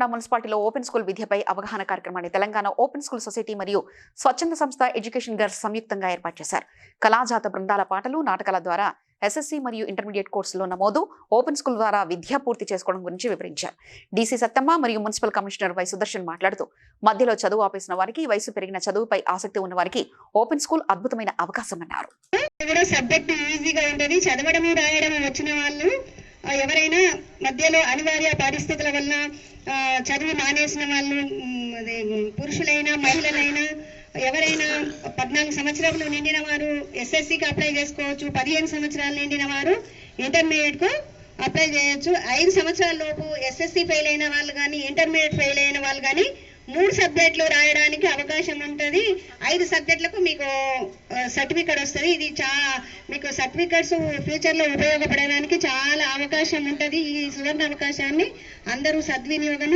దేవరకొండ మున్సిపాలిటీలో open school విద్యపై అవగాహన కార్యక్రమాన్ని తెలంగాణ ఓపెన్ స్కూల్ సొసైటీ మరియు స్వచ్ఛంద సంస్థ ఎడ్యుకేషన్ గర్ల్స్ సంయుక్తంగా ఏర్పాటు చేశారు. కళాజాత బృందాల పాటలు నాటకాల ద్వారా ఎస్ఎస్సి మరియు ఇంటర్మీడియట్ కోర్సులో నమోదు ఓపెన్ స్కూల్ ద్వారా విద్య పూర్తి చేసుకోవడం గురించి వివరించారు. డీసీ సత్తమ్మ మరియు మున్సిపల్ కమిషనర్ వై సుదర్శన్ మాట్లాడుతూ మధ్యలో చదువు ఆపేసిన వారికి వయసు పెరిగిన చదువుపై ఆసక్తి ఉన్న వారికి ఓపెన్ స్కూల్ అద్భుతమైన అవకాశం అన్నారు సబ్జెక్ట్ ఈజీగా ఉంటది చదవడము రాయడము వచ్చిన వాళ్ళు ఎవరైనా మధ్యలో అనివార్య పరిస్థితుల వల్ల ఆ, చదువు మానేసిన వాళ్ళు అదే పురుషులైనా మహిళలైనా ఎవరైనా పద్నాలుగు సంవత్సరాలు నిండిన వారు ఎస్ఎస్సికి అప్లై చేసుకోవచ్చు పదిహేను సంవత్సరాలు నిండిన వారు ఇంటర్మీడియట్కు అప్లై చేయొచ్చు. ఐదు సంవత్సరాల లోపు ఎస్ఎస్సి ఫెయిల్ అయిన వాళ్ళు కానీ ఇంటర్మీడియట్ ఫెయిల్ అయిన వాళ్ళు కానీ మూడు సబ్జెక్టులు రాయడానికి అవకాశం ఉంటుంది. ఐదు సబ్జెక్టులకు మీకు సర్టిఫికేట్ వస్తుంది. ఇది చా మీకు సర్టిఫికేట్స్ ఫ్యూచర్లో ఉపయోగపడడానికి చాలా అవకాశం ఉంటుంది. ఈ సువర్ణ అవకాశాన్ని అందరూ సద్వినియోగం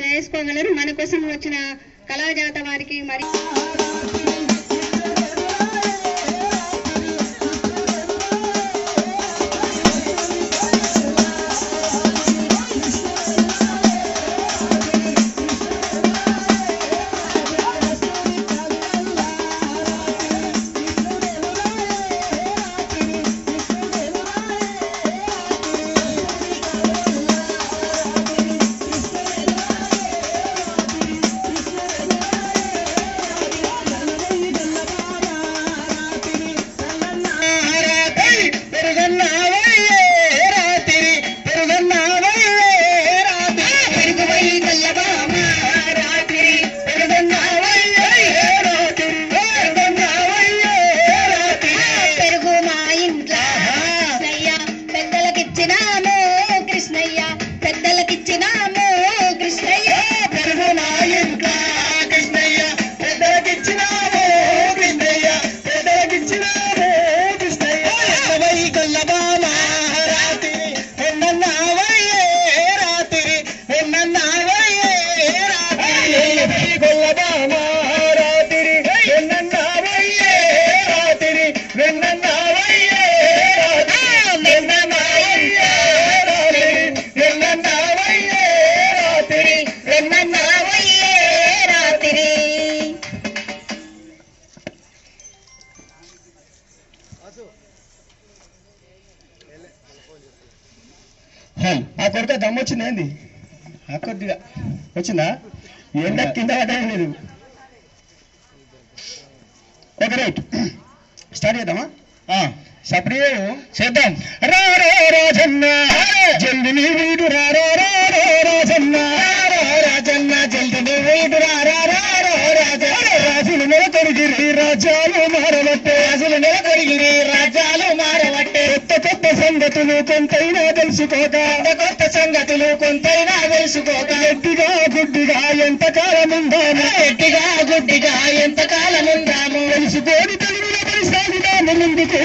చేసుకోగలరు. మన కోసం వచ్చిన కళాజాత వారికి మరి ఆ కొడుక దమ్ము ఏంది ఆ కొద్దిగా వచ్చిందా ఎండ కింద పడ్డా లేదు ఓకే రైట్ స్టార్ట్ చేద్దామా సప్రియ చేద్దాం రా రా రాజన్న జల్ది నీ వీడు రా రా రా రా రాజన్న రా రాజన్న జల్ది నీ వీడు రా రా రా రా రాజన్న రాజులు మొదటి రాజాలు సంగతులు కొంతైనా తెలుసుకోక కొత్త సంగతులు కొంతైనా తెలుసుకోక గట్టిగా గుడ్డిగా ఎంత కాలం ఉందాము గట్టిగా గుడ్డిగా ఎంత కాలం ఉందాము తెలుసుకోని తెలుగులో ముందుకు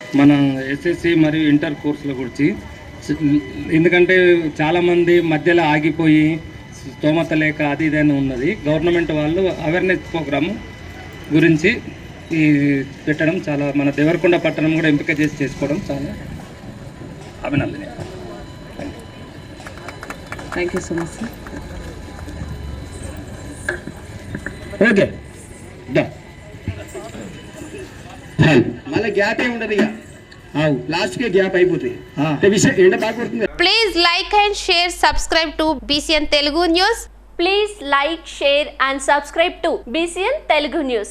మన ఎస్ఎస్సి మరియు ఇంటర్ కోర్సుల గురించి ఎందుకంటే చాలామంది మధ్యలో ఆగిపోయి స్తోమత లేక అది ఇదని ఉన్నది. గవర్నమెంట్ వాళ్ళు అవేర్నెస్ ప్రోగ్రాము గురించి ఈ పెట్టడం చాలా మన దేవరకొండ పట్టణం కూడా ఎంపిక చేసి చేసుకోవడం చాలా అభినందనీయం thank you so much sir okay దా మళ్ళీ గ్యాప్ ఏ ఉండదు ఇక లాస్ట్ కే గ్యాప్. అంటే విషయం ఎండ బాగా కొడుతుంది Please like and share, subscribe to BCN Telugu News. Please like, share and subscribe to BCN Telugu News.